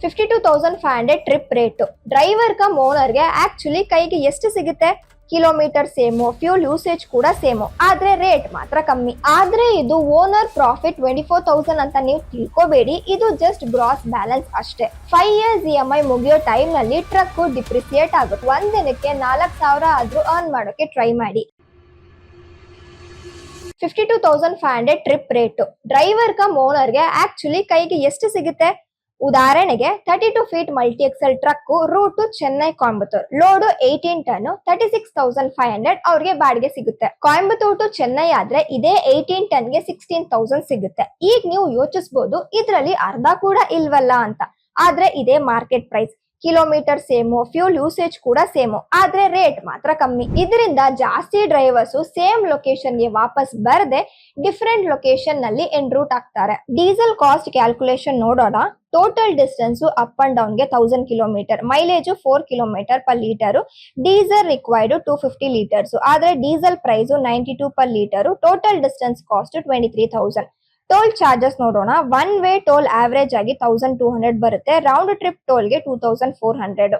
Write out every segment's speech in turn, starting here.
Fifty two thousand five hundred trip rate driver cum ಓನರ್ಗೆ actually ಕೈಗೆ ಎಷ್ಟು ಸಿಗುತ್ತೆ kilometre same fuel usage ಕೂಡ same ಆದ್ರೆ ರೇಟ್ ಮಾತ್ರ ಕಮ್ಮಿ ಆದ್ರೆ ಇದು owner profit twenty four thousand ಅಂತ ನೀವು ತಿಳ್ಕೋಬೇಡಿ ಇದು ಜಸ್ಟ್ ಗ್ರಾಸ್ ಬ್ಯಾಲೆನ್ಸ್ ಅಷ್ಟೇ five years E M I ಮುಗಿಯೋ ಟೈಮ್ನಲ್ಲಿ ಟ್ರಕ್ ಡಿಪ್ರಿಸಿಯೇಟ್ ಆಗುತ್ತೆ ಒಂದ್ ದಿನಕ್ಕೆ ನಾಲ್ಕು ಸಾವಿರ ಆದ್ರೂ ಅರ್ನ್ ಮಾಡೋಕೆ ಟ್ರೈ ಮಾಡಿ fifty two thousand five hundred trip rate driver cum ಓನರ್ಗೆ actually ಕೈಗೆ ಎಷ್ಟು ಸಿಗುತ್ತೆ ಉದಾಹರಣೆಗೆ thirty two feet multi axle truck route Chennai Coimbatore load eighteen ton thirty six thousand five hundred ಅವ್ರಿಗೆ ಬಾಡಿಗೆ ಸಿಗುತ್ತೆ. ಕೊಯಂಬತ್ತೂರ್ ಟು ಚೆನ್ನೈ ಆದ್ರೆ ಇದೇ ಏಯ್ಟೀನ್ ಟನ್ಗೆ ಸಿಕ್ಸ್ಟೀನ್ ತೌಸಂಡ್ ಸಿಗುತ್ತೆ. ಈಗ ನೀವು ಯೋಚಿಸಬಹುದು ಇದರಲ್ಲಿ ಅರ್ಧ ಕೂಡ ಇಲ್ವಲ್ಲ ಅಂತ. ಆದ್ರೆ ಇದೇ market price kilometre same fuel usage ಕೂಡ ಸೇಮು ಆದ್ರೆ ರೇಟ್ ಮಾತ್ರ ಕಮ್ಮಿ. ಇದರಿಂದ ಜಾಸ್ತಿ ಡ್ರೈವರ್ಸ್ ಸೇಮ್ ಲೊಕೇಶನ್ಗೆ ವಾಪಸ್ ಬರದೆ ಡಿಫರೆಂಟ್ ಲೊಕೇಶನ್ನಲ್ಲಿ ಎನ್ ರೂಟ್ ಆಗ್ತಾರೆ. ಡೀಸೆಲ್ ಕಾಸ್ಟ್ ಕ್ಯಾಲ್ಕುಲೇಷನ್ ನೋಡೋಣ. Total distance up and ಡೌನ್ಗೆ thousand kilometre mileage four kilometre per litre diesel required two fifty litres ಆದ್ರೆ diesel price ninety two per litre total distance cost twenty three thousand toll charges ನೋಡೋಣ. One way toll average ಆಗಿ thousand two hundred ಬರುತ್ತೆ. Round trip ಟೋಲ್ಗೆ two thousand four hundred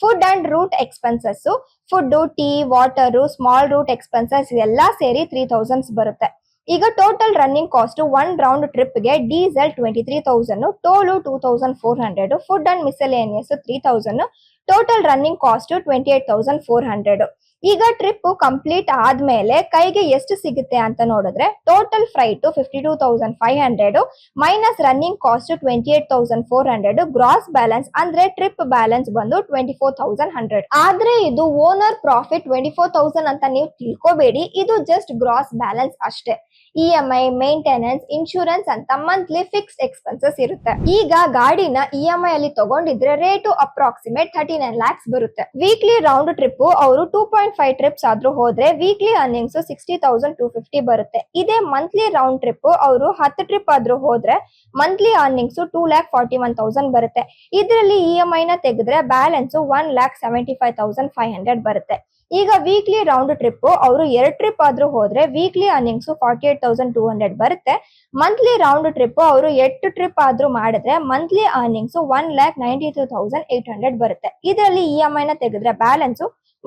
food and route expenses food tea water small route expenses ಎಲ್ಲ ಸೇರಿ three thousands ಬರುತ್ತೆ. ಈಗ total running cost one round ಟ್ರಿಪ್ಗೆ diesel twenty three thousand toll two thousand four hundred food and miscellaneous three thousand total running cost twenty eight thousand four hundred ಈಗ trip complete ಆದ್ಮೇಲೆ ಕೈಗೆ ಎಷ್ಟು ಸಿಗುತ್ತೆ ಅಂತ ನೋಡಿದ್ರೆ total freight fifty two thousand five hundred minus running cost twenty eight thousand four hundred gross balance ಅಂದ್ರೆ trip balance ಬಂದು twenty four thousand hundred ಆದ್ರೆ ಇದು owner profit twenty four thousand ಅಂತ ನೀವು ತಿಳ್ಕೊಬೇಡಿ, ಇದು ಜಸ್ಟ್ ಗ್ರಾಸ್ ಬ್ಯಾಲೆನ್ಸ್ ಅಷ್ಟೇ. E M I maintenance insurance ಅಂತ ಮಂತ್ಲಿ ಫಿಕ್ಸ್ ಎಕ್ಸ್ಪೆನ್ಸಸ್ ಇರುತ್ತೆ. ಈಗ ಗಾಡಿನ ಇ ಎಂ ಐ ಅಲ್ಲಿ ತಗೊಂಡಿದ್ರೆ rate approximate thirty nine lakhs ಬರುತ್ತೆ. ವೀಕ್ಲಿ ರೌಂಡ್ ಟ್ರಿಪ್ ಅವರು ಟೂ ಪಾಯಿಂಟ್ ಫೈವ್ ಟ್ರಿಪ್ಸ್ ಆದ್ರೂ ಹೋದ್ರೆ weekly earnings sixty thousand two fifty ಬರುತ್ತೆ. ಇದೇ ಮಂತ್ಲಿ ರೌಂಡ್ ಟ್ರಿಪ್ ಅವರು ಹತ್ತು ಟ್ರಿಪ್ ಆದ್ರೂ ಹೋದ್ರೆ monthly earnings two lakh forty one thousand ಬರುತ್ತೆ. ಇದರಲ್ಲಿ ಇ ಎಂ ಐ ನ ತೆಗೆದ್ರೆ balance one lakh seventy five thousand five hundred ಬರುತ್ತೆ. ಈಗ ವೀಕ್ಲಿ ರೌಂಡ್ ಟ್ರಿಪ್ ಅವರು ಎರಡು ಟ್ರಿಪ್ ಆದ್ರೂ ಹೋದ್ರೆ weekly earnings forty eight thousand two hundred ಬರುತ್ತೆ. ಮಂತ್ಲಿ ರೌಂಡ್ ಟ್ರಿಪ್ ಅವರು ಎಷ್ಟು ಟ್ರಿಪ್ ಆದ್ರೂ ಮಾಡಿದ್ರೆ monthly earnings one lakh ninety two thousand eight hundred ಬರುತ್ತೆ. ಇದರಲ್ಲಿ ಇ ಎಂ ಐ ನ ತೆಗೆದ್ರೆ balance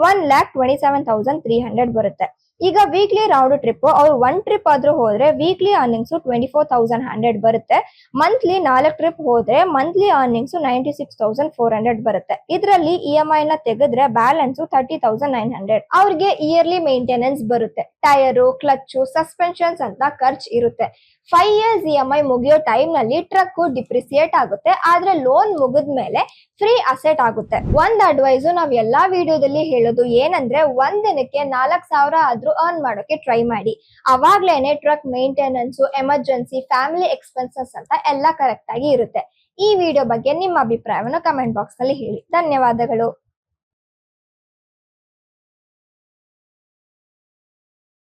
one lakh twenty seven thousand three hundred ಬರುತ್ತೆ. ಈಗ ವೀಕ್ಲಿ ರೌಂಡ್ ಟ್ರಿಪ್ ಅವ್ರು ಒನ್ ಟ್ರಿಪ್ ಆದ್ರೂ ಹೋದ್ರೆ weekly earnings twenty four thousand hundred ಬರುತ್ತೆ. ಮಂತ್ಲಿ ನಾಲ್ಕು ಟ್ರಿಪ್ ಹೋದ್ರೆ monthly earnings ninety six thousand four hundred ಬರುತ್ತೆ. ಇದರಲ್ಲಿ ಇ ಎಂ ಐ ನ ತೆಗೆದ್ರೆ balance thirty thousand nine hundred ಅವ್ರಿಗೆ ಇಯರ್ಲಿ ಮೇಂಟೆನೆನ್ಸ್ ಬರುತ್ತೆ. ಟೈರು ಕ್ಲಚ್ ಸಸ್ಪೆನ್ಷನ್ಸ್ ಅಂತ ಖರ್ಚು ಇರುತ್ತೆ. Five years E M I ಮುಗಿಯೋ ಟೈಮ್ನಲ್ಲಿ ಟ್ರಕ್ ಡಿಪ್ರಿಸಿಯೇಟ್ ಆಗುತ್ತೆ. ಆದ್ರೆ ಲೋನ್ ಮುಗಿದ್ಮೇಲೆ ಫ್ರೀ ಅಸೆಟ್ ಆಗುತ್ತೆ. ಒಂದ್ ಅಡ್ವೈಸ್ ನಾವ್ ಎಲ್ಲಾ ವಿಡಿಯೋದಲ್ಲಿ ಹೇಳೋದು ಏನಂದ್ರೆ ಒಂದ್ ದಿನಕ್ಕೆ ನಾಲ್ಕ್ ಸಾವಿರ ಆದ್ರೂ ಅರ್ನ್ ಮಾಡೋಕೆ ಟ್ರೈ ಮಾಡಿ. ಅವಾಗ್ಲೇನೆ truck maintenance emergency family expenses ಅಂತ ಎಲ್ಲ ಕರೆಕ್ಟ್ ಆಗಿ ಇರುತ್ತೆ. ಈ ವಿಡಿಯೋ ಬಗ್ಗೆ ನಿಮ್ಮ ಅಭಿಪ್ರಾಯವನ್ನು ಕಮೆಂಟ್ ಬಾಕ್ಸ್ನಲ್ಲಿ ಹೇಳಿ. ಧನ್ಯವಾದಗಳು.